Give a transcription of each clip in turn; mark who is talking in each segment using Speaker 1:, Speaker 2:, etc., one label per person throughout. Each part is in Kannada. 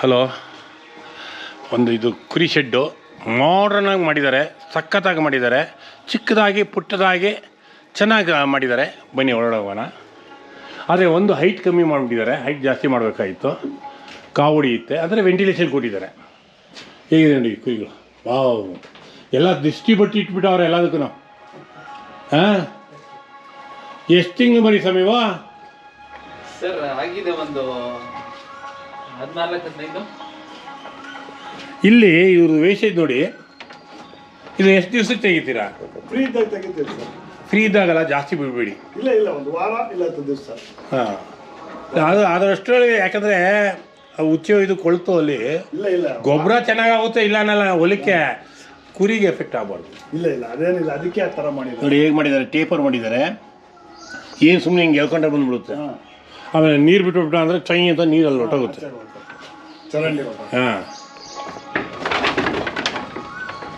Speaker 1: ಹಲೋ. ಒಂದು ಇದು ಕುರಿ ಶೆಡ್ಡು. ಆಗಿ ಮಾಡಿದ್ದಾರೆ, ಸಖತ್ತಾಗಿ ಮಾಡಿದ್ದಾರೆ, ಚಿಕ್ಕದಾಗಿ, ಪುಟ್ಟದಾಗಿ, ಚೆನ್ನಾಗಿ ಮಾಡಿದ್ದಾರೆ. ಬನ್ನಿ ಹೊರಡೋಗೋಣ ಆದರೆ ಒಂದು ಹೈಟ್ ಕಮ್ಮಿ ಮಾಡಿಬಿಟ್ಟಿದ್ದಾರೆ. ಹೈಟ್ ಜಾಸ್ತಿ ಮಾಡಬೇಕಾಗಿತ್ತು. ಕಾವುಡಿ ಹೊಡಿಯುತ್ತೆ ಆದರೆ ವೆಂಟಿಲೇಷನ್ ಕೊಟ್ಟಿದ್ದಾರೆ. ಹೇಗಿದೆ ನೋಡಿ ಕುರಿಗಳು? ವಾವ್ ಎಲ್ಲ ದೃಷ್ಟಿ ಬಟ್ಟಿ ಇಟ್ಬಿಟ್ಟವ್ರೆ ಎಲ್ಲದಕ್ಕೂ. ಹಾಂ ಎಷ್ಟು ತಿಂಗಳು ಬರೀ ಸಮೀವಾ
Speaker 2: ಸರ್, ಆಗಿದೆ ಒಂದು ಹದಿನಾಲ್ಕು ಹದಿನೈದು
Speaker 1: ಇಲ್ಲಿ ಇವ್ರದ್ದು ವೇಷ ನೋಡಿ. ಇದು ಎಷ್ಟು ದಿವ್ಸಕ್ಕೆ ತೆಗಿತೀರಾ?
Speaker 3: ಫ್ರೀ ಇದ್ದಾಗ ತೆಗಿತೀವಿ ಸರ್.
Speaker 1: ಫ್ರೀ ಇದ್ದಾಗಲ್ಲ ಜಾಸ್ತಿ ಬಿಡಬೇಡಿ.
Speaker 3: ಇಲ್ಲ ಇಲ್ಲ ಒಂದು ವಾರ ಇಲ್ಲ ಹತ್ತು ದಿವಸ.
Speaker 1: ಹಾಂ. ಅದು ಅದರಷ್ಟರಲ್ಲಿ ಯಾಕಂದರೆ ಉಚ್ಚೆ ಇದು ಕೊಳ್ತು ಅಲ್ಲಿ
Speaker 3: ಇಲ್ಲ ಇಲ್ಲ.
Speaker 1: ಗೊಬ್ಬರ ಚೆನ್ನಾಗಾಗುತ್ತೆ ಇಲ್ಲ ಅನ್ನಲ್ಲ ಹೊಲಿಕೆ ಕುರಿಗೆ ಎಫೆಕ್ಟ್ ಆಗಬಾರ್ದು.
Speaker 3: ಇಲ್ಲ ಇಲ್ಲ ಅದೇನಿಲ್ಲ ಅದಕ್ಕೆ ಆ ಥರ ಮಾಡಿದ್ರು
Speaker 1: ನೋಡಿ ಹೇಗೆ ಮಾಡಿದ್ದಾರೆ ಟೇಪರ್ ಮಾಡಿದ್ದಾರೆ. ಏನು ಸುಮ್ಮನೆ ಹಿಂಗೆ ಹೇಳ್ಕೊಂಡೆ ಬಂದುಬಿಡುತ್ತೆ.
Speaker 3: ಹಾಂ.
Speaker 1: ಆಮೇಲೆ ನೀರು ಬಿಟ್ಬಿಟ್ಟ ಅಂದರೆ ಚೈ ಅಂತ ನೀರಲ್ಲಿ ಹೊಟ್ಟೋಗುತ್ತೆ ಹಾಂ.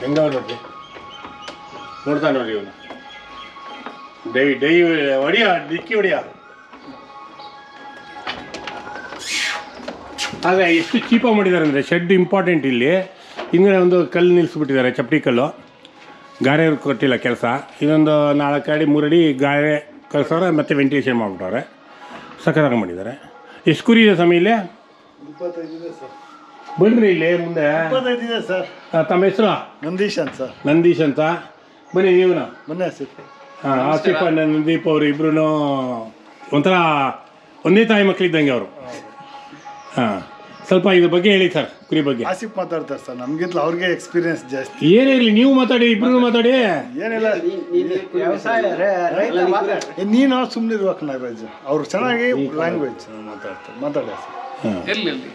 Speaker 1: ಹೆಂಗ ನೋಡ್ರಿ? ನೋಡ್ತಾ ನೋಡಿ ಇವನು. ಡೈ ಡೈ ಹೊಡಿಯ ಡಿಕ್ಕಿ ಹೊಡಿಯ. ಆದರೆ ಎಷ್ಟು ಚೀಪಾಗಿ ಮಾಡಿದ್ದಾರೆ ಅಂದರೆ ಶೆಡ್ ಇಂಪಾರ್ಟೆಂಟ್ ಇಲ್ಲಿ. ಹಿಂದೆ ಒಂದು ಕಲ್ಲು ನಿಲ್ಲಿಸ್ಬಿಟ್ಟಿದ್ದಾರೆ ಚಪ್ಪಟಿ ಕಲ್ಲು. ಗಾರೆ ಕೊಟ್ಟಿಲ್ಲ ಕೆಲಸ. ಇದೊಂದು ನಾಲ್ಕು ಅಡಿ ಮೂರಡಿ ಗಾರೆ ಕಲ್ಸೋರೆ ಮತ್ತೆ ವೆಂಟಿಲೇಷನ್ ಮಾಡಿಬಿಟ್ಟವ್ರೆ. ಸಖತ್ತಾಗಿ ಮಾಡಿದ್ದಾರೆ. ಎಷ್ಟು ಕುರಿ ಇದೆ ಸ್ವಾಮಿ ಇಲ್ಲಿ? ಬನ್ರಿ ಇಲ್ಲಿ ಮುಂದೆ.
Speaker 3: ಸರ್.
Speaker 1: ಆ, ತಮ್ಮ ಹೆಸರು?
Speaker 3: ನಂದೀಶ್ ಅಂತ ಸರ್.
Speaker 1: ನಂದೀಶ್ ಅಂತ. ಬನ್ನಿ ನೀವು
Speaker 3: ಮೊನ್ನೆ
Speaker 1: ಹಾಂ ಆಸಿಫ್ ನಂದೀಪ್ ಅವರು ಇಬ್ರು ಒಂಥರ ಒಂದೇ ತಾಯಿ ಮಕ್ಕಳಿದ್ದಂಗೆ ಅವರು. ಹಾಂ. ಸ್ವಲ್ಪ ಇದ್ರ ಬಗ್ಗೆ ಹೇಳಿ ಸರ್ ಕುರಿ ಬಗ್ಗೆ.
Speaker 3: ಆಸಿಫ್ ಮಾತಾಡ್ತಾರೆ ಸರ್ ನಮ್ಗಿಂತ ಅವ್ರಿಗೆ ಎಕ್ಸ್ಪೀರಿಯನ್ಸ್ ಜಾಸ್ತಿ.
Speaker 1: ಏನೇ ಇರಲಿ ನೀವು ಮಾತಾಡಿ ಇಬ್ರು ಮಾತಾಡಿ.
Speaker 3: ಏನಿಲ್ಲ ನೀನು ಸುಮ್ಮನೆ ಇರ್ಬೇಕು ನಾಗರಾಜ್. ಅವ್ರು ಚೆನ್ನಾಗಿ ಲ್ಯಾಂಗ್ವೇಜ್ ಮಾತಾಡ್ತಾರೆ. ಮಾತಾಡಿ
Speaker 2: ಎಲ್ಲಿ ಎಲ್ಲಿ?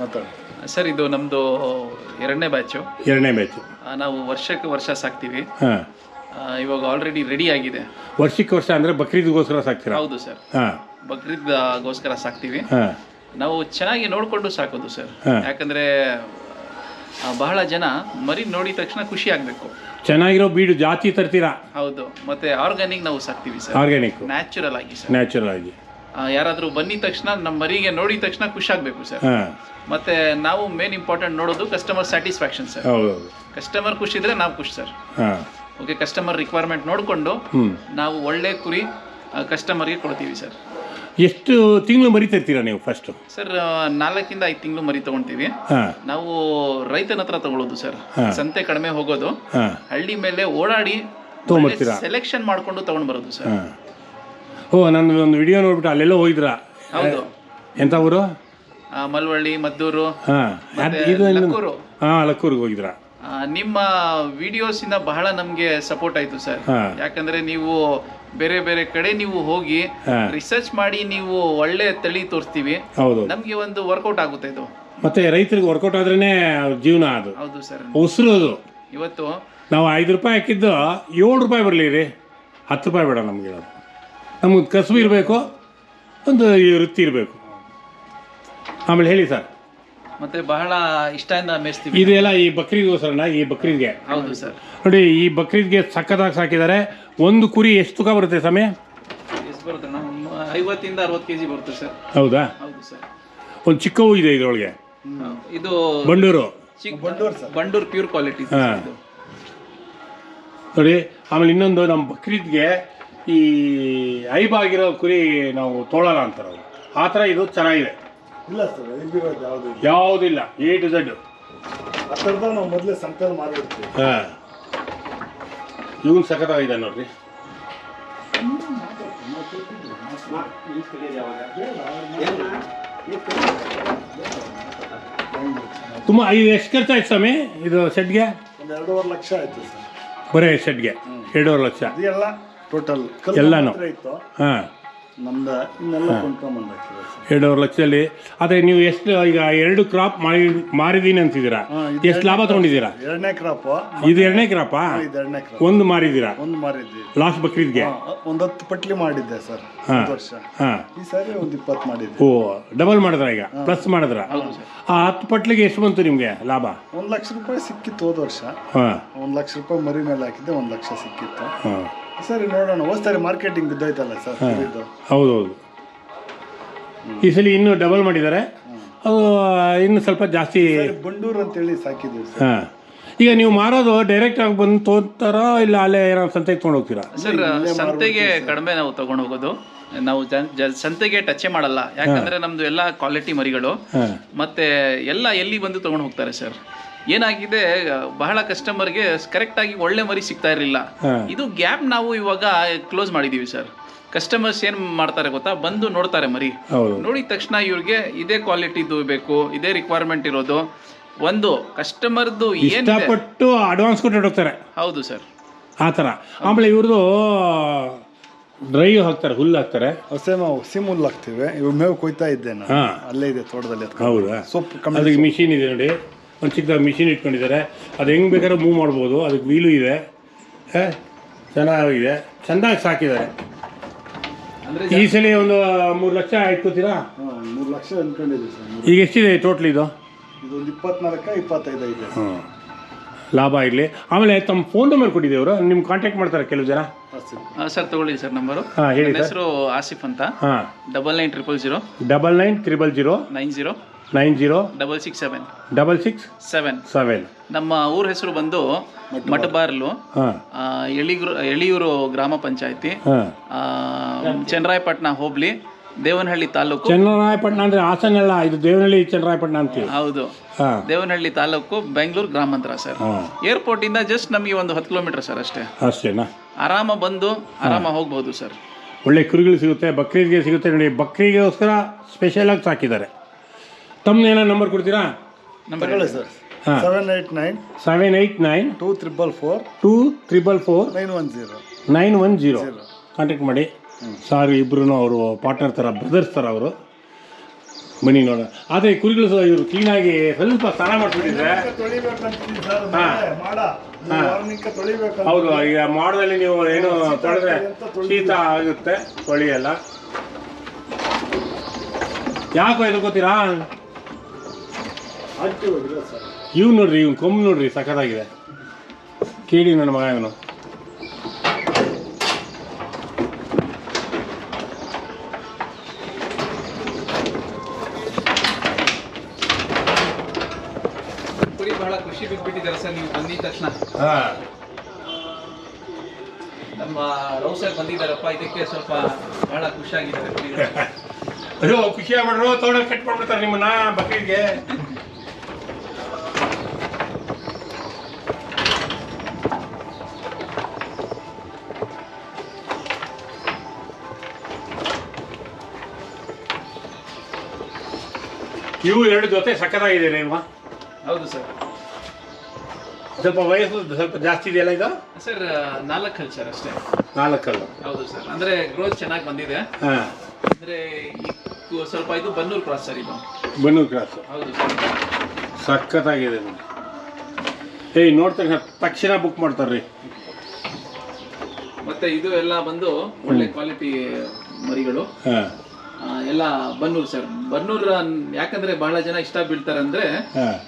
Speaker 3: ಮಾತಾಡಿ
Speaker 2: ಸರ್ ಇದು ನಮ್ಮದು ಎರಡನೇ ಬ್ಯಾಚು
Speaker 1: ಎರಡನೇ ಬ್ಯಾಚು
Speaker 2: ನಾವು ವರ್ಷಕ್ಕೆ ವರ್ಷ ಸಾಕ್ತೀವಿ.
Speaker 1: ಹಾಂ.
Speaker 2: ಇವಾಗ ಆಲ್ರೆಡಿ ರೆಡಿ ಆಗಿದೆ.
Speaker 1: ವರ್ಷಕ್ಕೆ ವರ್ಷ ಅಂದರೆ ಬಕ್ರೀದ್ಗೋಸ್ಕರ ಸಾಕ್ತೀರಾ?
Speaker 2: ಹೌದು ಸರ್.
Speaker 1: ಹಾಂ.
Speaker 2: ಬಕ್ರೀದ್ಗೋಸ್ಕರ ಸಾಕ್ತೀವಿ.
Speaker 1: ಹಾಂ.
Speaker 2: ನಾವು ಚೆನ್ನಾಗಿ ನೋಡಿಕೊಂಡು ಸಾಕೋದು ಸರ್. ಯಾಕಂದ್ರೆ ಬಹಳ ಜನ ಮರಿ ನೋಡಿದ ತಕ್ಷಣ ಖುಷಿ ಆಗಬೇಕು.
Speaker 1: ಚೆನ್ನಾಗಿರೋ ಬೀಡು ಜಾತಿ ತರ್ತೀರಾ?
Speaker 2: ಹೌದು. ಮತ್ತೆ ಆರ್ಗ್ಯಾನಿಕ್ ನಾವು ಸಾಕ್ತೀವಿ ಸರ್.
Speaker 1: ಆರ್ಗ್ಯಾನಿಕ್.
Speaker 2: ನ್ಯಾಚುರಲ್ ಆಗಿ ಸರ್.
Speaker 1: ನ್ಯಾಚುರಲ್ ಆಗಿ.
Speaker 2: ಯಾರಾದರೂ ಬಂದಿದ ತಕ್ಷಣ ನಮ್ಮ ಮರಿಗೆ ನೋಡಿದ ತಕ್ಷಣ ಖುಷಿ ಆಗಬೇಕು ಸರ್. ಮತ್ತೆ ನಾವು ಮೇನ್ ಇಂಪಾರ್ಟೆಂಟ್ ನೋಡೋದು ಕಸ್ಟಮರ್ ಸ್ಯಾಟಿಸ್ಫ್ಯಾಕ್ಷನ್ ಸರ್. ಕಸ್ಟಮರ್ ಖುಷಿ ಇದ್ರೆ ನಾವು ಖುಷಿ ಸರ್. ಓಕೆ ಕಸ್ಟಮರ್ ರಿಕ್ವೈರ್ಮೆಂಟ್ ನೋಡಿಕೊಂಡು ನಾವು ಒಳ್ಳೆ ಕುರಿ ಕಸ್ಟಮರ್ಗೆ ಕೊಡ್ತೀವಿ ಸರ್.
Speaker 1: ಎಷ್ಟು ತಿಂಗಳು ಮರಿ ತರ್ತೀರಾ ನೀವು ಫಸ್ಟು
Speaker 2: ಸರ್ ನಾಲ್ಕಿಂದ ಐದು ತಿಂಗಳು ಮರಿ ತಗೊಂತೀವಿ.
Speaker 1: ಹಾಂ.
Speaker 2: ನಾವು ರೈತನ ಹತ್ರ ತಗೊಳ್ಳೋದು ಸರ್ ಸಂತೆ ಕಡಿಮೆ ಹೋಗೋದು.
Speaker 1: ಹಾಂ.
Speaker 2: ಹಳ್ಳಿ ಮೇಲೆ ಓಡಾಡಿ
Speaker 1: ತೊಗೊಂಬರ್ತೀರಾ?
Speaker 2: ಸೆಲೆಕ್ಷನ್ ಮಾಡ್ಕೊಂಡು ತಗೊಂಡ್ ಬರೋದು ಸರ್
Speaker 1: ಹಾಂ. ಓ ನಾನು ಒಂದು ವಿಡಿಯೋ ನೋಡ್ಬಿಟ್ಟು ಅಲ್ಲೆಲ್ಲ ಹೋಗಿದ್ರಾ?
Speaker 2: ಹೌದು.
Speaker 1: ಎಂಥ ಊರು?
Speaker 2: ಆ, ಮಲ್ವಳ್ಳಿ ಮದ್ದೂರು
Speaker 1: ಹಾಂ.
Speaker 2: ಮತ್ತೆ
Speaker 1: ಇದು
Speaker 2: ಲಕ್ಕೂರು.
Speaker 1: ಹಾಂ ಲಕ್ಕೂರಿಗೆ ಹೋಗಿದ್ರಾ?
Speaker 2: ಆ, ನಿಮ್ಮ ವಿಡಿಯೋಸ್ ಇಂದ ಬಹಳ ನಮ್ಗೆ ಸಪೋರ್ಟ್ ಆಯ್ತು ಸರ್
Speaker 1: ಹಾ.
Speaker 2: ಯಾಕಂದ್ರೆ ನೀವು ಬೇರೆ ಬೇರೆ ಕಡೆ ನೀವು ಹೋಗಿ ರಿಸರ್ಚ್ ಮಾಡಿ ನೀವು ಒಳ್ಳೆ ತಳಿ ತೋರಿಸ್ತೀವಿ.
Speaker 1: ಹೌದು.
Speaker 2: ನಮ್ಗೆ ಒಂದು ವರ್ಕೌಟ್ ಆಗುತ್ತೆ ಇದು.
Speaker 1: ಮತ್ತೆ ರೈತರಿಗೆ ವರ್ಕೌಟ್ ಆದ್ರೆ ಜೀವನ ಅದು.
Speaker 2: ಹೌದು ಸರ್.
Speaker 1: ಉಸಿರು ಅದು.
Speaker 2: ಇವತ್ತು
Speaker 1: ನಾವು ಐದು ರೂಪಾಯಿ ಹಾಕಿದ್ದು ಏಳು ರೂಪಾಯಿ ಬರಲಿ ರೀ. ಹತ್ತು ರೂಪಾಯಿ ಬೇಡ ನಮಗೆ ಅದು. ನಮಗೆ ಕಸುಬು ಇರಬೇಕು ಒಂದು ಈ ವೃತ್ತಿ ಇರಬೇಕು. ಆಮೇಲೆ ಹೇಳಿ ಸರ್.
Speaker 2: ಮತ್ತೆ ಬಹಳ ಇಷ್ಟದಿಂದ ಮೇಯಿಸ್ತೀವಿ.
Speaker 1: ಇದೆಲ್ಲ ಈ ಬಕ್ರೀದ್ಗೋಸ್ಕರ ಈ ಬಕ್ರೀದ್ಗೆ.
Speaker 2: ಹೌದು ಸರ್.
Speaker 1: ನೋಡಿ ಈ ಬಕ್ರೀದ್ಗೆ ಸಖತ್ತಾಗಿ ಸಾಕಿದ್ದಾರೆ. ಒಂದು ಕುರಿ ಎಷ್ಟು ತೂಕ ಬರುತ್ತೆ ಸಮಯ
Speaker 2: ಎಷ್ಟು ಬರುತ್ತೆ? ನಮ್ಮ ಐವತ್ತಿಂದ ಅರವತ್ತು ಕೆಜಿ ಬರುತ್ತೆ ಸರ್.
Speaker 1: ಹೌದಾ?
Speaker 2: ಹೌದು ಸರ್.
Speaker 1: ಒಂದು ಚಿಕ್ಕವು ಇದೆ ಇದರೊಳಗೆ.
Speaker 2: ಇದು
Speaker 1: ಬಂಡೂರು.
Speaker 2: ಚಿಕ್ಕ
Speaker 3: Bandur sir.
Speaker 2: Bandur pure quality
Speaker 1: ಹಾ. ನೋಡಿ ಆಮೇಲೆ ಇನ್ನೊಂದು ನಮ್ಮ ಬಕ್ರೀದ್ಗೆ ಈ ಐಬಾಗಿರೋ ಕುರಿ ನಾವು ತೋಳಲ್ಲ ಅಂತಾರೆ ಅವರು. ಆ ಥರ ಇದು ಚೆನ್ನಾಗಿದೆ.
Speaker 3: ಇಲ್ಲ ಸರ್ ಯಾವುದು ಇಲ್ಲ.
Speaker 1: ಯಾವುದಿಲ್ಲ ಎ ಟು ಝಡ್
Speaker 3: ಆ ಥರದ ನಾವು ಮೊದಲೇ ಸಂಕಲ್
Speaker 1: ಹಾಂ. ಇವನು ನೋಡ್ರಿ. ತುಂಬ ಇದು ಎಷ್ಟು ಖರ್ಚಾಯ್ತು ಸ್ವಾಮಿ ಇದು ಶೆಡ್ಗೆ
Speaker 3: ಒಂದು ಎರಡೂವರೆ ಲಕ್ಷ ಆಯ್ತು ಸರ್.
Speaker 1: ಬರೀ ಶೆಡ್ಗೆ ಎರಡೂವರೆ ಲಕ್ಷ.
Speaker 3: ಇದೆಲ್ಲ ಟೋಟಲ್
Speaker 1: ಎಲ್ಲಾನು.
Speaker 3: ಇತ್ತು.
Speaker 1: ಹಾಂ.
Speaker 3: ನಮ್ದು ಇನ್ನೆಲ್ಲ
Speaker 1: ಎರಡೂವರೆ ಲಕ್ಷದಲ್ಲಿ. ಆದರೆ ನೀವು ಎಷ್ಟು ಈಗ ಎರಡು ಕ್ರಾಪ್ ಮಾಡಿ ಮಾರಿದೀನಿ ಅಂತಿದ್ದೀರಾ? ಎಷ್ಟು ಲಾಭ ತಗೊಂಡಿದ್ದೀರಾ?
Speaker 3: ಎರಡನೇ ಕ್ರಾಪ್.
Speaker 1: ಇದು ಎರಡನೇ ಕ್ರಾಪಾ?
Speaker 3: ಇದು ಎರಡನೇ ಕ್ರಾಪ್.
Speaker 1: ಒಂದು ಮಾರಿದ್ದೀರಾ?
Speaker 3: ಒಂದು ಮಾರಿದ್ವಿ.
Speaker 1: ಲಾಸ್ಟ್ ಬಕ್ರೀದ್ಗೆ?
Speaker 3: ಒಂದು ಹತ್ತು ಪಟ್ಲಿ ಮಾಡಿದ್ದೆ ಸರ್. ಒಂದು ವರ್ಷ.
Speaker 1: ಹಾಂ.
Speaker 3: ಈ ಸಾರಿ ಒಂದು ಇಪ್ಪತ್ತು ಮಾಡಿದ್ದೆ
Speaker 1: ಓ ಡಬಲ್ ಮಾಡಿದ್ರ ಈಗ? ಪ್ಲಸ್ ಮಾಡಿದ್ರ? ಆ ಹತ್ತು ಪಟ್ಲಿಗೆ ಎಷ್ಟು ಬಂತು ನಿಮಗೆ ಲಾಭ?
Speaker 3: ಒಂದು ಲಕ್ಷ ರೂಪಾಯಿ ಸಿಕ್ಕಿತ್ತು ಹೋದ ವರ್ಷ.
Speaker 1: ಹಾಂ.
Speaker 3: ಒಂದು ಲಕ್ಷ ರೂಪಾಯಿ ಮರಿ ಮೇಲೆ ಹಾಕಿದ್ದೆ ಒಂದು ಲಕ್ಷ ಸಿಕ್ಕಿತ್ತು.
Speaker 1: ಹಾಂ.
Speaker 3: ಸರಿ ನೋಡೋಣ. ಹೋದ ಸಾರಿ ಮಾರ್ಕೆಟಿಂಗ್ ಬಿದ್ದೋಯ್ತಲ್ಲ ಸರ್ ಇದು
Speaker 1: ಹೌದೌದು. ಈ ಸಲ ಇನ್ನೂ ಡಬಲ್ ಮಾಡಿದ್ದಾರೆ. ಅದು ಇನ್ನು ಸ್ವಲ್ಪ ಜಾಸ್ತಿ
Speaker 3: ಬಂಡೂರು ಅಂತೇಳಿ ಸಾಕಿದ್ದೀವಿ ಸರ್.
Speaker 1: ಹಾಂ. ಈಗ ನೀವು ಮಾರೋದು ಡೈರೆಕ್ಟ್ ಆಗಿ ಬಂದು ತೋತಾರೋ ಇಲ್ಲ ಅಲ್ಲೇ ಏನಾದ್ರು ಸಂತೆಗೆ ತೊಗೊಂಡು ಹೋಗ್ತೀರಾ?
Speaker 2: ಸರ್ ಸಂತೆಗೆ ಕಡಿಮೆ ನಾವು ತಗೊಂಡು ಹೋಗೋದು. ನಾವು ಜನ್- ಜ- ಸಂತೆಗೆ ಟಚೇ ಮಾಡಲ್ಲ. ಯಾಕಂದ್ರೆ ನಮ್ದು ಎಲ್ಲ ಕ್ವಾಲಿಟಿ ಮರಿಗಳು. ಮತ್ತೆ ಎಲ್ಲ ಎಲ್ಲಿ ಬಂದು ತಗೊಂಡು ಹೋಗ್ತಾರೆ ಸರ್? ಏನಾಗಿದೆ ಬಹಳ ಕಸ್ಟಮರ್ಗೆ ಕರೆಕ್ಟ್ ಆಗಿ ಒಳ್ಳೆ ಮರಿ ಸಿಗ್ತಾ ಇರಲಿಲ್ಲ. ಇದು ಗ್ಯಾಪ್ ನಾವು ಇವಾಗ ಕ್ಲೋಸ್ ಮಾಡಿದೀವಿ ಸರ್ ಕಸ್ಟಮರ್ಸ್ ಏನ್ ಮಾಡ್ತಾರೆ ಗೊತ್ತಾ? ಬಂದು ನೋಡ್ತಾರೆ ಮರಿ. ನೋಡಿದ ತಕ್ಷಣ ಇವ್ರಿಗೆ ಇದೇ ಕ್ವಾಲಿಟಿದು ಬೇಕು ಇದೇ ರಿಕ್ವೈರ್ಮೆಂಟ್ ಇರೋದು. ಒಂದು ಕಸ್ಟಮರ್ದು
Speaker 1: ಇಷ್ಟಪಟ್ಟು ಅಡ್ವಾನ್ಸ್ ಕೊಟ್ಟು ಹೋಗ್ತಾರೆ
Speaker 2: ಹೌದು ಸರ್
Speaker 1: ಆ ಥರ. ಆಮೇಲೆ ಇವ್ರದ್ದು ಡ್ರೈ ಹಾಕ್ತಾರೆ ಹುಲ್ಲು ಹಾಕ್ತಾರೆ.
Speaker 3: ಹಸೆ ನಾವು ಹುಲ್ಲು ಹಾಕ್ತೀವಿ. ಇವ್ ಮೇವು ಕೊಯ್ತಾ
Speaker 1: ಇದ್ದೇನೆ
Speaker 3: ಅಲ್ಲೇ ಇದೆ ತೋಟದಲ್ಲಿ.
Speaker 1: ಹೌದಾ?
Speaker 3: ಸೊಪ್ಪು ಕಮ್ಮಿ
Speaker 1: ಅದಕ್ಕೆ ಮಿಷಿನ್ ಇದೆ ನೋಡಿ. ಒಂದು ಚಿಕ್ಕದಾಗಿ ಮಿಷಿನ್ ಇಟ್ಕೊಂಡಿದ್ದಾರೆ. ಅದು ಹೆಂಗೆ ಬೇಕಾದ್ರೂ ಮೂವ್ ಮಾಡ್ಬೋದು. ಅದಕ್ಕೆ ವೀಲು ಇದೆ. ಚೆನ್ನಾಗಿದೆ. ಚೆಂದಾಗಿ ಸಾಕಿದ್ದಾರೆ.
Speaker 2: ಅಂದ್ರೆ
Speaker 1: ಈ ಸಲ ಒಂದು ಮೂರು ಲಕ್ಷ ಇಟ್ಕೋತೀರಾ
Speaker 3: ಹಾಂ ಮೂರು ಲಕ್ಷ ಅನ್ಕೊಂಡಿದ್ದೀವಿ ಸರ್.
Speaker 1: ಈಗ ಎಷ್ಟಿದೆ ಟೋಟ್ಲ್ ಇದು?
Speaker 3: ಇದೊಂದು ಇಪ್ಪತ್ನಾಲ್ಕು ಇಪ್ಪತ್ತೈದು ಇದೆ ಸರ್.
Speaker 1: ಹ್ಞೂ ಲಾಭ ಇರಲಿ. ಆಮೇಲೆ ತಮ್ಮ ಫೋನ್ ನಂಬರ್ ಕೊಟ್ಟಿದ್ದೇವರು ನಿಮ್ಮ ಕಾಂಟ್ಯಾಕ್ಟ್ ಮಾಡ್ತಾರೆ ಕೆಲವು ಜನ.
Speaker 2: ಸರ್ ತಗೊಳ್ಳಿ ಸರ್ ನಂಬರು
Speaker 1: ಹಾಂ ಹೇಳಿ
Speaker 2: ಹೆಸರು ಆಸಿಫ್ ಅಂತ.
Speaker 1: ಹಾಂ.
Speaker 2: Double nine triple zero
Speaker 1: double nine triple zero
Speaker 2: nine zero
Speaker 1: nine zero
Speaker 2: double six seven
Speaker 1: double six
Speaker 2: seven
Speaker 1: seven
Speaker 2: ನಮ್ಮ ಊರ ಹೆಸರು ಬಂದು ಮಟಬಾರ್ಲು
Speaker 1: ಹಾಂ.
Speaker 2: ಆ, ಎಳಿಗ್ರು ಎಳಿಯೂರು ಗ್ರಾಮ ಪಂಚಾಯತಿ. ಚನ್ನರಾಯಪಟ್ಟಣ ಹೋಬಳಿ ದೇವನಹಳ್ಳಿ ತಾಲೂಕು.
Speaker 1: ಚನ್ನರಾಯಪಟ್ಟಣ ಅಂದ್ರೆ ಹಾಸನ ಅಲ್ಲ ಇದು ದೇವನಹಳ್ಳಿ ಚನ್ನರಾಯಪಟ್ಟಣ ಅಂತೀವಿ.
Speaker 2: ಹೌದು. ದೇವನಹಳ್ಳಿ ತಾಲೂಕು ಬೆಂಗಳೂರು ಗ್ರಾಮಾಂತರ ಸರ್. ಏರ್ಪೋರ್ಟ್ ಇಂದ ಜಸ್ಟ್ ನಮಗೆ ಒಂದು ಹತ್ತು ಕಿಲೋಮೀಟರ್ ಸರ್ ಅಷ್ಟೇ.
Speaker 1: ಅಷ್ಟೇನಾ?
Speaker 2: ಆರಾಮ ಬಂದು ಆರಾಮ ಹೋಗ್ಬೋದು ಸರ್.
Speaker 1: ಒಳ್ಳೆ ಕುರಿಗಳು ಸಿಗುತ್ತೆ ಬಕ್ರೀದ್ಗೆ ಸಿಗುತ್ತೆ ನೋಡಿ. ಬಕ್ರಿಗೋಸ್ಕರ ಸ್ಪೆಷಲಾಗಿ ಸಾಕಿದ್ದಾರೆ. ತಮ್ಮನೇನೋ ನಂಬರ್ ಕೊಡ್ತೀರಾ?
Speaker 2: ನಂಬರ್
Speaker 3: ತಗೊಳ್ಳಿ ಸರ್.
Speaker 1: ಹಾಂ.
Speaker 3: Seven eight nine
Speaker 1: seven eight nine
Speaker 3: two triple four
Speaker 1: two triple four
Speaker 3: nine one zero
Speaker 1: nine one zero contact ಮಾಡಿ. ಸಾರಿ ಇಬ್ಬರೂ ಅವರು ಪಾರ್ಟ್ನರ್ ಥರ ಬ್ರದರ್ಸ್ ಥರ ಅವರು. ಬನ್ನಿ ನೋಡ ಆದರೆ ಕುರಿಗಳು ಸಹ ಇವರು ಕ್ಲೀನಾಗಿ ಸ್ವಲ್ಪ ಸ್ನಾನ ಮಾಡಿಸ್ಬಿಟ್ಟಿದ್ರೆ
Speaker 3: ತೊಳಿಬೇಕಂತೀನಿ ಸರ್
Speaker 1: ಹಾ.
Speaker 3: ಮಾಡ. ವಾರ್ನಿಂಗ್ ತೊಳಿಬೇಕಂತ
Speaker 1: ಹೌದು ಈಗ ಮಾಡದಲ್ಲಿ ನೀವು ಏನು ತೊಳೆದ್ರೆ ಶೀತ ಆಗುತ್ತೆ ತೊಳೆಯಲ್ಲ. ಯಾಕೋ ಎದ್ಕೋತೀರಾ? ಇವ್ ನೋಡ್ರಿ ಇವ್ನು ಕೊಂಬ್ ನೋಡ್ರಿ ಸಖತ್ತಾಗಿದೆ. ಕೇಳಿ ನನ್ನ ಮಗ ಇವನು.
Speaker 2: ಬಹಳ ಖುಷಿ ಬಿಟ್ಬಿಟ್ಟಿದ್ದಾರೆ ಸರ್ ನೀವು ಬಂದಿದ ತಕ್ಷಣ?
Speaker 1: ಹಾಂ.
Speaker 2: ನಮ್ಮ ರೌ ಸರ್ ಬಂದಿದ್ದಾರಪ್ಪ ಇದಕ್ಕೆ ಸ್ವಲ್ಪ ಬಹಳ ಖುಷಿಯಾಗಿದ್ದಾರೆ
Speaker 1: ಖುಷಿ ಆಗ್ಬಿಡ್ರು ತೋಡ ಕಟ್ ಮಾಡ್ಬಿಡ್ತಾರೆ ನಿಮ್ಮನ್ನ ಬಕ್ರೀದ್ಗೆ ಇವು ಎರಡು ಜೊತೆ ಸಕ್ಕದಾಗಿದೆ ನಿಮ್ಮ.
Speaker 2: ಹೌದು ಸರ್.
Speaker 1: ಸ್ವಲ್ಪ ವಯಸ್ಸು ಸ್ವಲ್ಪ ಜಾಸ್ತಿ ಇದೆಯಲ್ಲ ಇದು?
Speaker 2: ಸರ್ ನಾಲ್ಕು ಹಲ್ ಸರ್ ಅಷ್ಟೇ.
Speaker 1: ನಾಲ್ಕಲ್ಲ.
Speaker 2: ಹೌದು ಸರ್. ಅಂದ್ರೆ ಗ್ರೋತ್ ಚೆನ್ನಾಗಿ ಬಂದಿದೆ.
Speaker 1: ಹಾಂ.
Speaker 2: ಅಂದ್ರೆ ಈ ಸ್ವಲ್ಪ ಇದು ಬನ್ನೂರು ಕ್ರಾಸ್ ಸರ್ ಇದು.
Speaker 1: ಬನ್ನೂರು ಕ್ರಾಸ್
Speaker 2: ಹೌದು ಸರ್.
Speaker 1: ಸಖತ್ತಾಗಿದೆ ನೋಡಿ ಏಯ್ ನೋಡ್ತಕ್ಕ ತಕ್ಷಣ ಬುಕ್ ಮಾಡ್ತಾರ್ರಿ.
Speaker 2: ಮತ್ತೆ ಇದು ಎಲ್ಲ ಬಂದು ಒಳ್ಳೆ ಕ್ವಾಲಿಟಿ ಮರಿಗಳು.
Speaker 1: ಹಾಂ.
Speaker 2: ಎಲ್ಲ ಬನ್ನೂರು ಸರ್. ಬನ್ನೂರ ಯಾಕಂದ್ರೆ ಬಹಳ ಜನ ಇಷ್ಟ ಬೀಳ್ತಾರೆ ಅಂದ್ರೆ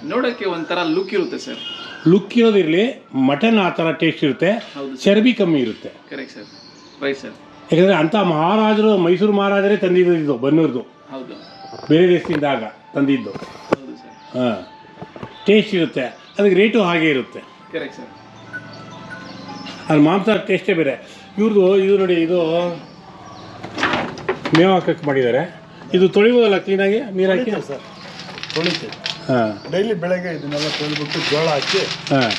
Speaker 2: ನೋಡಕ್ಕೆ ಒಂಥರ ಲುಕ್ ಇರುತ್ತೆ ಸರ್.
Speaker 1: ಲುಕ್ ಇರೋದಿರಲಿ ಮಟನ್ ಆ ಥರ ಟೇಸ್ಟ್ ಇರುತ್ತೆ ಚರ್ಬಿ ಕಮ್ಮಿ ಇರುತ್ತೆ.
Speaker 2: Correct sir. Right sir.
Speaker 1: ಯಾಕಂದರೆ ಅಂಥ ಮಹಾರಾಜರು ಮೈಸೂರು ಮಹಾರಾಜರೇ ತಂದಿದ್ದು ಇದು ಬನ್ನೂರ್ದು.
Speaker 2: ಹೌದು.
Speaker 1: ಬೇರೆ ದೇಶದಿಂದ ಆಗ ತಂದಿದ್ದು.
Speaker 2: ಹೌದು ಸರ್.
Speaker 1: ಹಾಂ. ಟೇಸ್ಟ್ ಇರುತ್ತೆ ಅದಕ್ಕೆ ರೇಟು ಹಾಗೆ ಇರುತ್ತೆ.
Speaker 2: Correct sir.
Speaker 1: ಅದು ಮಾಂಸ ಟೇಸ್ಟೇ ಬೇರೆ. ಇವ್ರದ್ದು ಇದು ನೋಡಿ ಇದು ಮೇವು ಹಾಕಕ್ಕೆ ಮಾಡಿದ್ದಾರೆ. ಇದು ತೊಳಿಬೋದಲ್ಲ ಕ್ಲೀನಾಗಿ ನೀರು ಹಾಕಿ?
Speaker 3: ಸರ್. ತೊಳಿತೀವಿ.
Speaker 1: ಹಾಂ.
Speaker 3: ಡೈಲಿ ಬೆಳಗ್ಗೆ ಇದನ್ನೆಲ್ಲ ತೊಳಿಬಿಟ್ಟು ಜೋಳ ಹಾಕಿ
Speaker 1: ಹಾಂ.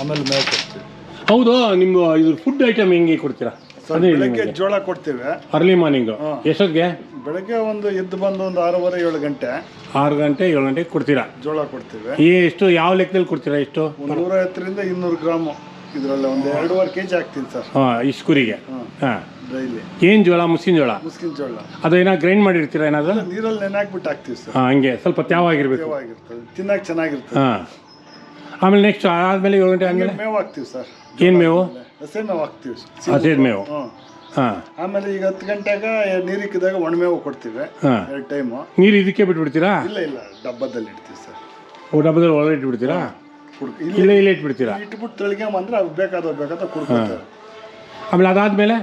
Speaker 3: ಆಮೇಲೆ ಮೇವು ಕೊಡ್ತೀವಿ.
Speaker 1: ಹೌದು ನಿಮ್ಮ ಇದು ಫುಡ್ ಐಟಮ್ ಹೆಂಗೆ ಕೊಡ್ತೀರಾ?
Speaker 3: ಸರ್
Speaker 1: ಅದೇ
Speaker 3: ಬೆಳಗ್ಗೆ ಜೋಳ ಕೊಡ್ತೀವಿ.
Speaker 1: ಅರ್ಲಿ ಮಾರ್ನಿಂಗು
Speaker 3: ಹಾ.
Speaker 1: ಎಷ್ಟೊತ್ತಿಗೆ?
Speaker 3: ಬೆಳಗ್ಗೆ ಒಂದು ಎದ್ದು ಬಂದು ಒಂದು ಆರೂವರೆ ಏಳು ಗಂಟೆ.
Speaker 1: ಆರು ಗಂಟೆ ಏಳು ಗಂಟೆಗೆ ಕೊಡ್ತೀರಾ?
Speaker 3: ಜೋಳ ಕೊಡ್ತೀವಿ.
Speaker 1: ಈ ಎಷ್ಟು ಯಾವ ಲೆಕ್ಕದಲ್ಲಿ ಕೊಡ್ತೀರಾ ಎಷ್ಟು?
Speaker 3: ಒಂದು ನೂರ ಐವತ್ತರಿಂದ ಇನ್ನೂರು ಗ್ರಾಮು. ಇದರಲ್ಲಿ ಒಂದು ಎರಡೂವರೆ ಕೆ ಜಿ ಹಾಕ್ತೀನಿ ಸರ್.
Speaker 1: ಹಾಂ ಇಷ್ಟು ಕುರಿಗೆ
Speaker 3: ಹಾಂ
Speaker 1: ಹಾಂ.
Speaker 3: ಡೈಲಿ.
Speaker 1: ಏನು ಜೋಳ ಮುಸ್ಲಿಂ ಜೋಳ?
Speaker 3: ಮುಸ್ಕಿನ ಜೋಳ.
Speaker 1: ಅದು ಗ್ರೈಂಡ್ ಮಾಡಿರ್ತೀರಾ ಏನಾದ್ರು?
Speaker 3: ನೀರಲ್ಲಿ ನೆನಾಕ್ಬಿಟ್ಟು ಹಾಕ್ತೀವಿ ಸರ್.
Speaker 1: ಹಾಂ ಹಂಗೆ. ಸ್ವಲ್ಪ ತ್ಯಾವಾಗಿರ್ಬೇಕು.
Speaker 3: ಮೇವಾಗಿರ್ತದೆ ತಿನ್ನಕ್ಕೆ ಚೆನ್ನಾಗಿರ್ತದೆ.
Speaker 1: ಹಾಂ. ಆಮೇಲೆ ನೆಕ್ಸ್ಟ್ ಆದಮೇಲೆ ಏಳು ಗಂಟೆ ಆಮೇಲೆ
Speaker 3: ಮೇವು ಹಾಕ್ತೀವಿ ಸರ್.
Speaker 1: ಏನು ಮೇವು?
Speaker 3: ಹಸೆ ಮೇವು ಹಾಕ್ತೀವಿ.
Speaker 1: ಹಸಿದ ಮೇವು. ಹಾಂ.
Speaker 3: ಆಮೇಲೆ ಈಗ ಹತ್ತು ಗಂಟೆಗೆ ನೀರಿಕ್ಕಿದಾಗ ಒಣಮೇವು ಕೊಡ್ತೀವಿ.
Speaker 1: ಹಾಂ.
Speaker 3: ಎರಡು ಟೈಮು.
Speaker 1: ನೀರು ಇದಕ್ಕೆ ಬಿಟ್ಬಿಡ್ತೀರಾ?
Speaker 3: ಇಲ್ಲ ಇಲ್ಲ. ಡಬ್ಬದಲ್ಲಿ ಇಡ್ತೀವಿ ಸರ್.
Speaker 1: ಓ ಡಬ್ಬದಲ್ಲಿ ಒಳಗೆ ಇಟ್ಬಿಡ್ತೀರಾ?
Speaker 3: ಕುಡ್ಕ
Speaker 1: ಇಲ್ಲ
Speaker 3: ಇಲ್ಲಿ
Speaker 1: ಇಟ್ಬಿಡ್ತೀರಾ?
Speaker 3: ಇಟ್ಬಿಟ್ಟು ತೊಳಿಗೆ ಅದು ಅವು ಬೇಕಾದವು ಬೇಕಾದ ಕುಡ್ಕೊತಾರೆ.
Speaker 1: ಆಮೇಲೆ ಅದಾದ್ಮೇಲೆ?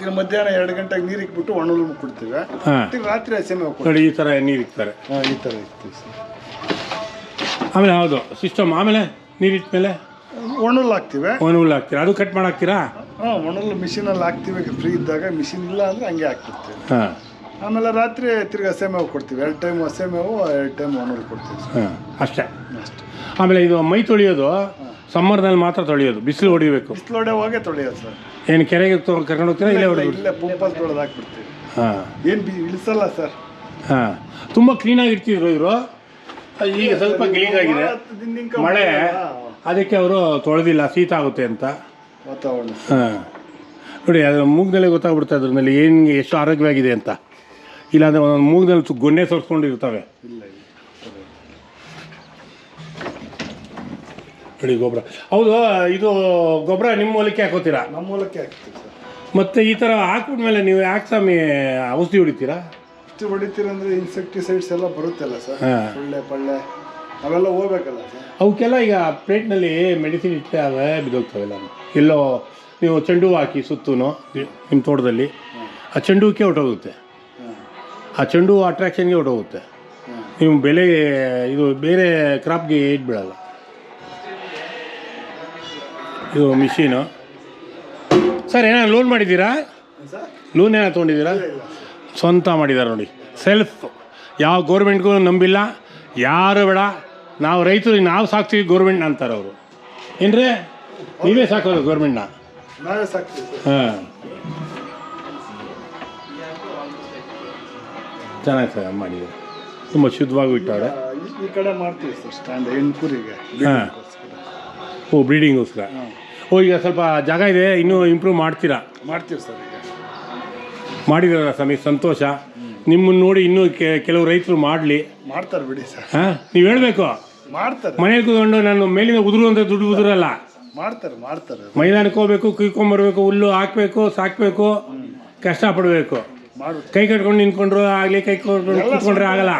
Speaker 3: ದಿನ ಮಧ್ಯಾಹ್ನ ಎರಡು ಗಂಟೆಗೆ ನೀರು ಇಕ್ಬಿಟ್ಟು ಒಣಲು ಕೊಡ್ತೀವಿ.
Speaker 1: ಹಾಂ.
Speaker 3: ತಿರ್ಗಿ ರಾತ್ರಿ ಹಸಿಮೆ ಕೊಡ್ತೀವಿ
Speaker 1: ನೋಡಿ ಈ ಥರ ನೀರು ಇಕ್ತಾರೆ.
Speaker 3: ಹಾಂ ಈ ಥರ ಇಕ್ತೀವಿ ಸರ್.
Speaker 1: ಆಮೇಲೆ ಹೌದು ಸಿಸ್ಟಮ್ ಆಮೇಲೆ ನೀರು ಇಟ್ಮೇಲೆ?
Speaker 3: ಒಣಲ್ ಹಾಕ್ತೀವಿ.
Speaker 1: ಒಣಹುಲ್ ಹಾಕ್ತೀರಾ? ಅದು ಕಟ್ ಮಾಡಾಕ್ತೀರಾ?
Speaker 3: ಹಾಂ ಒಣಲ್ ಮಿಷಿನಲ್ಲಿ ಹಾಕ್ತೀವಿ. ಫ್ರೀ ಇದ್ದಾಗ ಮಿಷಿನ್ ಇಲ್ಲ ಅಂದರೆ ಹಂಗೆ ಹಾಕ್ತಿರ್ತೀವಿ
Speaker 1: ಹಾಂ.
Speaker 3: ಆಮೇಲೆ ರಾತ್ರಿ ತಿರ್ಗಿ ಹಸೆಮೇವು ಕೊಡ್ತೀವಿ. ಎರಡು ಟೈಮ್ ಹಸೆಮೇವು ಎರಡು ಟೈಮ್ ಒಣಗಿ ಕೊಡ್ತೀವಿ. ಸರ್
Speaker 1: ಹಾಂ ಅಷ್ಟೇ.
Speaker 3: ಅಷ್ಟೇ
Speaker 1: ಆಮೇಲೆ ಇದು ಮೈ ತೊಳೆಯೋದು ಸಮ್ಮರ್ದಲ್ಲಿ ಮಾತ್ರ ತೊಳೆಯೋದು. ಬಿಸಿಲು ಹೊಡಿಬೇಕು.
Speaker 3: ಬಿಸಿಲು ಹೋಗೇ ತೊಳೆಯೋದು ಸರ್.
Speaker 1: ಏನು ಕೆರೆಗೆ ತೊ- ಕರ್ಕೊಂಡು ಹೋಗ್ತೀರಾ ಇಲ್ಲೇ ಹೊಡಿ
Speaker 3: ಇಲ್ಲೇ ಪಂಪಲ್ಲಿ ತೊಳೆದು ಹಾಕ್ಬಿಡ್ತೀವಿ.
Speaker 1: ಹಾಂ.
Speaker 3: ಏನು ಬಿ ಇಳಿಸಲ್ಲ ಸರ್.
Speaker 1: ಹಾಂ. ತುಂಬ ಕ್ಲೀನಾಗಿ ಇಡ್ತಿದ್ರು ಇವರು. ಈಗ ಸ್ವಲ್ಪ ಗಲೀಜಾಗಿದೆ ಮಳೆ ಅದಕ್ಕೆ ಅವರು ತೊಳೆದಿಲ್ಲ ಶೀತ ಆಗುತ್ತೆ ಅಂತ.
Speaker 3: ವಾತಾವರಣ
Speaker 1: ಹಾಂ. ನೋಡಿ ಅದರ ಮೂಗ್ನಲ್ಲೇ ಗೊತ್ತಾಗ್ಬಿಡ್ತಾ ಅದ್ರಲ್ಲಿ ಏನು ಎಷ್ಟು ಆರೋಗ್ಯವಾಗಿದೆ ಅಂತ. ಇಲ್ಲಾಂದರೆ ಒಂದೊಂದು ಮೂಗ್ನಲ್ಲಿ ಗೊನ್ನೆ ಸೋರ್ಸ್ಕೊಂಡಿರ್ತವೆ.
Speaker 3: ಇಲ್ಲ ಇಲ್ಲ
Speaker 1: ನೋಡಿ ಗೊಬ್ಬರ. ಹೌದು ಇದು ಗೊಬ್ಬರ ನಿಮ್ಮ ಹೊಲಕ್ಕೆ ಹಾಕೋತೀರಾ?
Speaker 3: ನಮ್ಮ ಮೂಲಕ್ಕೆ ಹಾಕ್ತೀವಿ ಸರ್.
Speaker 1: ಮತ್ತು ಈ ಥರ ಹಾಕ್ಬಿಟ್ಮೇಲೆ ನೀವು ಯಾಕೆ ಸ್ವಾಮಿ ಔಷಧಿ ಹೊಡಿತೀರಾ?
Speaker 3: ಇಷ್ಟು ಹೊಡಿತೀರಂದ್ರೆ ಇನ್ಸೆಕ್ಟಿಸೈಡ್ಸ್ ಎಲ್ಲ ಬರುತ್ತಲ್ಲ ಸರ್.
Speaker 1: ಒಳ್ಳೆ
Speaker 3: ಸೊಳ್ಳೆ ಪಳ್ಳೆ ಅವೆಲ್ಲ ಹೋಗ್ಬೇಕಲ್ಲ ಸರ್.
Speaker 1: ಅವಕ್ಕೆಲ್ಲ ಈಗ ಪ್ಲೇಟ್ನಲ್ಲಿ ಮೆಡಿಸಿನ್ ಇಟ್ಟೆ ಅವೇ ಬಿದ್ದೋಗ್ತವೆಲ್ಲ. ಎಲ್ಲೋ ನೀವು ಚೆಂಡು ಹೂ ಹಾಕಿ ಸುತ್ತೂ ನಿಮ್ಮ ತೋಟದಲ್ಲಿ ಆ ಚೆಂಡು ಹೂಕ್ಕೆ ಹೊರಟೋಗುತ್ತೆ. ಆ ಚೆಂಡು ಹೂ ಅಟ್ರಾಕ್ಷನ್ಗೆ ಹೊಟ್ಟೋಗುತ್ತೆ
Speaker 3: ನಿಮ್ಮ
Speaker 1: ನೀವು ಬೆಲೆ ಇದು ಬೇರೆ ಕ್ರಾಪ್ಗೆ ಏಟ್ ಬಿಡಲ್ಲ. ಇದು ಮಿಷಿನು ಸರ್ ಏನಾರು ಲೋನ್ ಮಾಡಿದ್ದೀರಾ? ಲೋನ್ ಏನಾರು ತೊಗೊಂಡಿದ್ದೀರಾ? ಸ್ವಂತ ಮಾಡಿದ್ದಾರೆ ನೋಡಿ. ಸೆಲ್ಫ್ ಯಾವ ಗೌರ್ಮೆಂಟ್ಗೂ ನಂಬಿಲ್ಲ. ಯಾರು ಬೇಡ. ನಾವು ರೈತರು ನಾವು ಸಾಕ್ತೀವಿ ಗೌರ್ಮೆಂಟ್ನ ಅಂತಾರೆ ಅವರು. ಏನ್ರಿ? ನೀವೇ ಸಾಕೋದು ಗೌರ್ಮೆಂಟ್ನ ಹಾಂ. ಚೆನ್ನಾಗಿ ಸರ್ ಮಾಡಿದ್ದಾರೆ ತುಂಬ ಶುದ್ಧವಾಗಿ
Speaker 3: ಇಟ್ಟಾರೆ ಈ- ಕಡೆ ಮಾಡ್ತೀವಿ ಸರ್ ಸ್ಟ್ಯಾಂಡ್ ಹೆಣ್ಕುರಿಗೆ
Speaker 1: ಹಾಂ. ಓ ಬ್ರೀಡಿಂಗೋಸ್ಕರ ಓ ಈಗ ಸ್ವಲ್ಪ ಜಾಗ ಇದೆ ಇನ್ನೂ ಇಂಪ್ರೂವ್ ಮಾಡ್ತೀರಾ?
Speaker 3: ಮಾಡ್ತೀವಿ ಸರ್ ಈಗ.
Speaker 1: ಮಾಡಿದಾರ ಸ್ವಾಮಿ ಸಂತೋಷ. ನಿಮ್ಮನ್ನು ನೋಡಿ ಇನ್ನೂ ಕೆಲವು ರೈತರು ಮಾಡಲಿ.
Speaker 3: ಮಾಡ್ತಾರೆ ಬಿಡಿ ಸರ್.
Speaker 1: ಹಾಂ ನೀವು ಹೇಳಬೇಕು?
Speaker 3: ಮಾಡ್ತಾರೆ.
Speaker 1: ಮನೇಲಿ ಕೂತ್ಕೊಂಡು ನಾನು ಮೇಲಿನ ಉದುರು ಅಂತ ದುಡ್ಡು ಉದುರಲ್ಲ.
Speaker 3: ಮಾಡ್ತಾರೆ ಮಾಡ್ತಾರೆ.
Speaker 1: ಮೈದಾನಕ್ಕೆ ಹೋಗ್ಬೇಕು ಕುಯ್ಕೊಂಬರ್ಬೇಕು ಹುಲ್ಲು ಹಾಕಬೇಕು ಸಾಕಬೇಕು ಕಷ್ಟಪಡಬೇಕು. ಕೈ ಕಟ್ಕೊಂಡು ನಿಂತ್ಕೊಂಡ್ರು ಆಗಲಿ ಕೈ ಕಟ್ಕೊಂಡು ಕೂತ್ಕೊಂಡ್ರೆ ಆಗಲ್ಲ.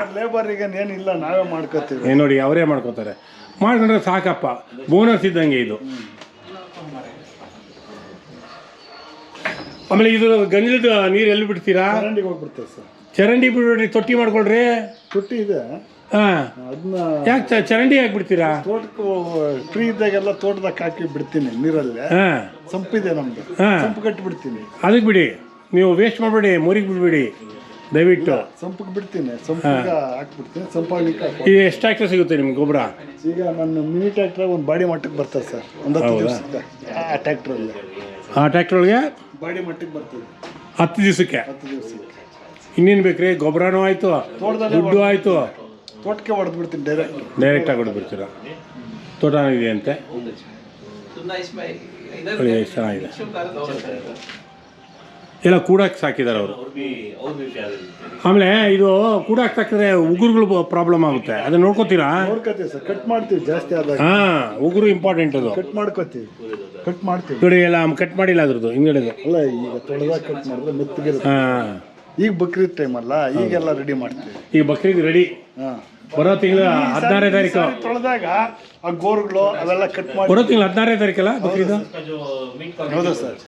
Speaker 3: ಈಗ ಏನಿಲ್ಲ ನಾವೇ ಮಾಡ್ಕೋತೀವಿ.
Speaker 1: ಏ ನೋಡಿ ಅವರೇ ಮಾಡ್ಕೋತಾರೆ. ಮಾಡ್ಕೊಂಡ್ರೆ ಸಾಕಪ್ಪ. ಬೋನಸ್ ಇದ್ದಂಗೆ ಇದು. ಆಮೇಲೆ ಇದು ಗಂಜಲದ ನೀರು ಎಲ್ಲಿ ಬಿಡ್ತೀರಾ?
Speaker 3: ಚರಂಡಿಗೆ ಹೋಗ್ಬಿಡ್ತೇವೆ ಸರ್.
Speaker 1: ಚರಂಡಿ ಬಿಡ್ಬಿಡ್ರಿ ತೊಟ್ಟಿ ಮಾಡ್ಕೊಳ್ರಿ.
Speaker 3: ತುಟ್ಟಿ ಇದೆ.
Speaker 1: ಹಾಂ.
Speaker 3: ಅದನ್ನ
Speaker 1: ಯಾಕೆ ಚರಂಡಿ ಹಾಕಿ ಬಿಡ್ತೀರಾ?
Speaker 3: ತೋಟಕ್ಕೂ ಫ್ರೀ ಇದ್ದಾಗೆಲ್ಲ ತೋಟದಾಗ ಹಾಕಿ ಬಿಡ್ತೀನಿ ನೀರಲ್ಲಿ.
Speaker 1: ಹಾಂ.
Speaker 3: ಸಂಪಿದೆ ನಮ್ದು.
Speaker 1: ಹಾಂ.
Speaker 3: ಸಂಪು ಕಟ್ಟಿ ಬಿಡ್ತೀನಿ
Speaker 1: ಅದಕ್ಕೆ ಬಿಡಿ. ನೀವು ವೇಸ್ಟ್ ಮಾಡಬೇಡಿ ಮುರಿಗೆ ಬಿಡಬೇಡಿ. ದಯವಿಟ್ಟು.
Speaker 3: ಸಂಪಕ್ಕೆ ಬಿಡ್ತೀನಿ ಸಂಪಿಗೆ ಹಾಕ್ಬಿಡ್ತೀನಿ ಸಂಪಾಗ್ಲಿಕ್ಕೆ ಹಾಕಿ
Speaker 1: ಇದು ಎಷ್ಟು ಟ್ಯಾಕ್ಟರ್ ಸಿಗುತ್ತೆ ನಿಮ್ಗೆ ಗೊಬ್ಬರ?
Speaker 3: ಈಗ ನನ್ನ ಮಿನಿ ಟ್ರ್ಯಾಕ್ಟರ್ ಒಂದು ಬಾಡಿ ಮಟ್ಟಕ್ಕೆ ಬರ್ತದೆ ಸರ್ ಒಂದು ಹತ್ತು ದಿವಸಕ್ಕೆ. ಆ ಟ್ರ್ಯಾಕ್ಟ್ರಲ್ಲಿ
Speaker 1: ಆ ಒಳಗೆ?
Speaker 3: ಬಾಡಿ ಮಟ್ಟಕ್ಕೆ ಬರ್ತದೆ.
Speaker 1: ಹತ್ತು ದಿವಸಕ್ಕೆ?
Speaker 3: ಹತ್ತು ದಿವಸಕ್ಕೆ.
Speaker 1: ಇನ್ನೇನು ಬೇಕ್ರಿ? ಗೊಬ್ಬರನೂ ಆಯಿತು
Speaker 3: ತೋಟದಲ್ಲೇ
Speaker 1: ದುಡ್ಡು ಆಯಿತು.
Speaker 3: ತೋಟಕ್ಕೆ ಹೊಡೆದು ಬಿಡ್ತೀನಿ ಡೈರೆಕ್ಟ್
Speaker 1: ಡೈರೆಕ್ಟಾಗಿ ಹೊಡೆದು ಬಿಡ್ತೀರಾ ತೋಟ ಇದೆ ಅಂತೆ ಚೆನ್ನಾಗಿದೆ ಎಲ್ಲ ಕೂಡಕ್ಕೆ ಸಾಕಿದ್ದಾರೆ ಅವರು. ಆಮೇಲೆ ಇದು ಕೂಡಕ್ಕೆ ಸಾಕಿದ್ರೆ ಉಗುರುಗಳು ಪ್ರಾಬ್ಲಮ್ ಆಗುತ್ತೆ. ಅದನ್ನ ನೋಡ್ಕೋತೀರಾ?
Speaker 3: ನೋಡ್ಕೋತೀವಿ ಸರ್. ಕಟ್ ಮಾಡ್ತೀವಿ ಜಾಸ್ತಿ ಆದಾಗ.
Speaker 1: ಹಾಂ ಉಗುರು ಇಂಪಾರ್ಟೆಂಟ್ ಅದು.
Speaker 3: ಕಟ್ ಮಾಡ್ಕೋತೀವಿ. ಕಟ್ ಮಾಡ್ತೀವಿ.
Speaker 1: ನೋಡಿ ಎಲ್ಲ ಕಟ್ ಮಾಡಿಲ್ಲ ಅದ್ರದ್ದು ಹಿಂಗಡೆದು
Speaker 3: ಅಲ್ಲ ಈಗ ತೊಳೆದಾಗ ಕಟ್ ಮಾಡಿದ್ರೆ ಮೆತ್ತಗಿರುತ್ತೆ.
Speaker 1: ಹಾಂ.
Speaker 3: ಈಗ ಬಕ್ರೀದ್ ಟೈಮ್ ಅಲ್ಲ ಈಗೆಲ್ಲ ರೆಡಿ ಮಾಡ್ತೀವಿ.
Speaker 1: ಈಗ ಬಕ್ರೀದ್ ರೆಡಿ
Speaker 3: ಹಾಂ.
Speaker 1: ಬರೋ ತಿಂಗಳ ಹದಿನಾರನೇ ತಾರೀಕು.
Speaker 3: ತೊಳೆದಾಗ ಆ ಗೋರುಗಳು ಅವೆಲ್ಲ ಕಟ್ ಮಾಡಿ
Speaker 1: ಬರೋ ತಿಂಗಳ ಹದಿನಾರನೇ ತಾರೀಕಲ್ಲ ಬಕ್ರೀದು?
Speaker 3: ಹೌದಾ ಸರ್.